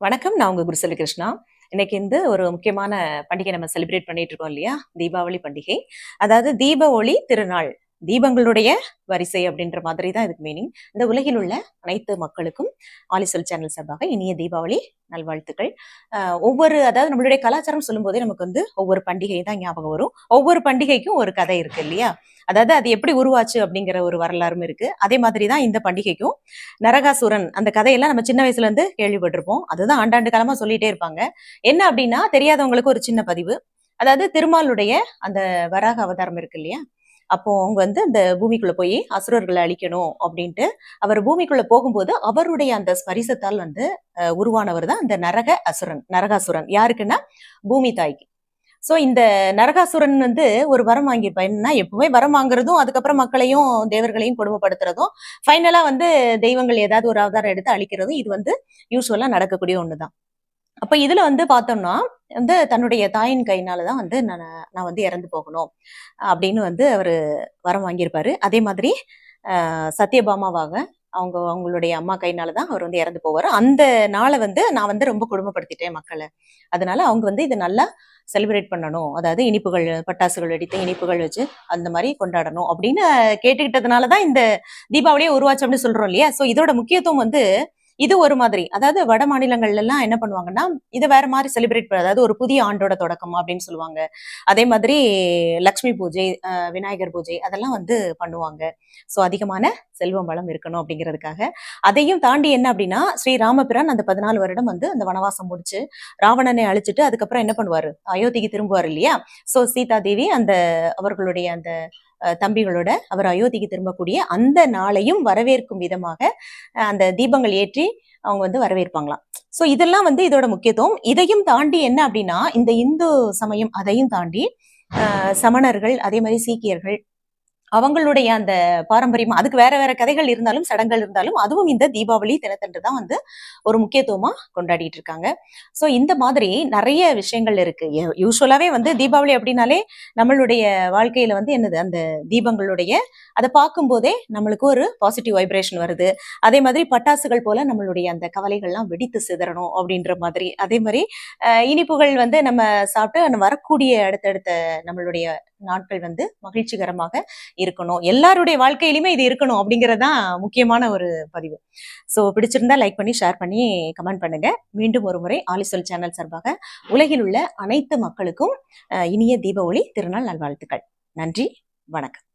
வணக்கம். நான் உங்க குருசெல்வி கிருஷ்ணா. இன்னைக்கு வந்து ஒரு முக்கியமான பண்டிகை நம்ம செலிப்ரேட் பண்ணிட்டு இருக்கோம் இல்லையா? தீபாவளி பண்டிகை. அதாவது தீப ஒளி திருநாள். தீபங்களுடைய வரிசை அப்படின்ற மாதிரி தான் இதுக்கு மீனிங் இந்த உலகில் உள்ள அனைத்து மக்களுக்கும் ஆலிசல் சேனல் சார்பாக இனிய தீபாவளி நல்வாழ்த்துக்கள். ஆஹ் ஒவ்வொரு அதாவது நம்மளுடைய கலாச்சாரம் சொல்லும்போதே நமக்கு வந்து ஒவ்வொரு பண்டிகை தான் ஞாபகம் வரும். ஒவ்வொரு பண்டிகைக்கும் ஒரு கதை இருக்கு இல்லையா? அதாவது அது எப்படி உருவாச்சு அப்படிங்கிற ஒரு வரலாறும் இருக்கு. அதே மாதிரி தான் இந்த பண்டிகைக்கும் நரகாசுரன் அந்த கதையெல்லாம் நம்ம சின்ன வயசுல இருந்து கேள்விப்பட்டிருப்போம். அதுதான் ஆண்டாண்டு காலமா சொல்லிட்டே இருப்பாங்க. என்ன அப்படின்னா தெரியாதவங்களுக்கு ஒரு சின்ன பதிவு. அதாவது திருமாலுடைய அந்த வராக அவதாரம் இருக்கு இல்லையா? அப்போ அவங்க வந்து அந்த பூமிக்குள்ள போய் அசுரர்களை அழிக்கணும் அப்படின்ட்டு அவர் பூமிக்குள்ள போகும்போது அவருடைய அந்த ஸ்பரிசத்தால் வந்து உருவானவர் தான் அந்த நரக அசுரன் நரகாசுரன். யாருக்குன்னா? பூமி தாய்க்கு. ஸோ இந்த நரகாசுரன் வந்து ஒரு வரம் வாங்கியிருப்பா. என்ன எப்பவுமே வரம் வாங்குறதும் அதுக்கப்புறம் மக்களையும் தேவர்களையும் கொடுமைப்படுத்துறதும் ஃபைனலாக வந்து தெய்வங்கள் ஏதாவது ஒரு அவதாரம் எடுத்து அழிக்கிறதும் இது வந்து யூஸ்வலாக நடக்கக்கூடிய ஒன்று தான் அப்போ இதில் வந்து பார்த்தோம்னா வந்து தன்னுடைய தாயின் கையினாலதான் வந்து நான் நான் வந்து இறந்து போகணும். அப்படின்னு வந்து அவர் வரம் வாங்கியிருப்பாரு. அதே மாதிரி சத்யபாமாவாக அவங்க அவங்களுடைய அம்மா கையினால தான் அவர் வந்து இறந்து போவார். அந்த நாளை வந்து நான் வந்து ரொம்ப குடும்பப்படுத்திட்டேன் மக்களை. அதனால அவங்க வந்து இதை நல்லா செலிப்ரேட் பண்ணணும். அதாவது இனிப்புகள் பட்டாசுகள் வெடித்து இனிப்புகள் வச்சு அந்த மாதிரி கொண்டாடணும் அப்படின்னு கேட்டுக்கிட்டதுனால தான் இந்த தீபாவளியை உருவாச்சு அப்படின்னு சொல்றோம் இல்லையா? ஸோ இதோட முக்கியத்துவம் வந்து இது ஒரு மாதிரி. அதாவது வட மாநிலங்கள்ல எல்லாம் என்ன பண்ணுவாங்கன்னா இதை வேற மாதிரி செலிப்ரேட் பண்ண அதாவது ஒரு புதிய ஆண்டோட தொடக்கம் அப்படின்னு சொல்லுவாங்க. அதே மாதிரி லக்ஷ்மி பூஜை அஹ் விநாயகர் பூஜை அதெல்லாம் வந்து பண்ணுவாங்க. ஸோ அதிகமான செல்வம் வளம் இருக்கணும் அப்படிங்கிறதுக்காக. அதையும் தாண்டி என்ன அப்படின்னா ஸ்ரீ ராமபிரான் அந்த பதினாலு வருடம் வந்து அந்த வனவாசம் முடிச்சு ராவணனை அழிச்சிட்டு அதுக்கப்புறம் என்ன பண்ணுவாரு? அயோத்திக்கு திரும்புவார் இல்லையா? ஸோ சீதா தேவி அந்த அவர்களுடைய அந்த தம்பிகளோட அவர் அயோத்திக்கு திரும்பக்கூடிய அந்த நாளையும் வரவேற்கும் விதமாக அஹ், அந்த தீபங்கள் ஏற்றி அவங்க வந்து வரவேற்பாங்களாம். ஸோ இதெல்லாம் வந்து இதோட முக்கியத்துவம். இதையும் தாண்டி என்ன அப்படின்னா இந்த இந்து சமயம் அதையும் தாண்டி சமணர்கள் அதே மாதிரி சீக்கியர்கள் அவங்களுடைய அந்த பாரம்பரியம் அதுக்கு வேற வேற கதைகள் இருந்தாலும் சடங்குகள் இருந்தாலும் அதுவும் இந்த தீபாவளி தினத்தன்று தான் வந்து ஒரு முக்கியத்துவமா கொண்டாடிட்டு இருக்காங்க. ஸோ இந்த மாதிரி நிறைய விஷயங்கள் இருக்கு. யூஸ்வலாவே வந்து தீபாவளி அப்படின்னாலே நம்மளுடைய வாழ்க்கையில வந்து என்னது? அந்த தீபங்களுடைய அதை பார்க்கும்போதே நம்மளுக்கு ஒரு பாசிட்டிவ் வைப்ரேஷன் வருது. அதே மாதிரி பட்டாசுகள் போல நம்மளுடைய அந்த கவலைகள்லாம் வெடித்து சிதறணும் அப்படின்ற மாதிரி. அதே மாதிரி இனிப்புகள் வந்து நம்ம சாப்பிட்டு அந்த வரக்கூடிய அடுத்தடுத்த நம்மளுடைய நாட்கள் வந்து மகிழ்ச்சிகரமாக இருக்கணும். எல்லாருடைய வாழ்க்கையிலுமே இது இருக்கணும் அப்படிங்கிறது தான் முக்கியமான ஒரு பதிவு. ஸோ பிடிச்சிருந்தா லைக் பண்ணி ஷேர் பண்ணி கமெண்ட் பண்ணுங்க. மீண்டும் ஒரு முறை ஆலிசொல் சேனல் சார்பாக உலகில் உள்ள அனைத்து மக்களுக்கும் இனிய தீப ஒளி திருநாள் நல்வாழ்த்துக்கள். நன்றி வணக்கம்.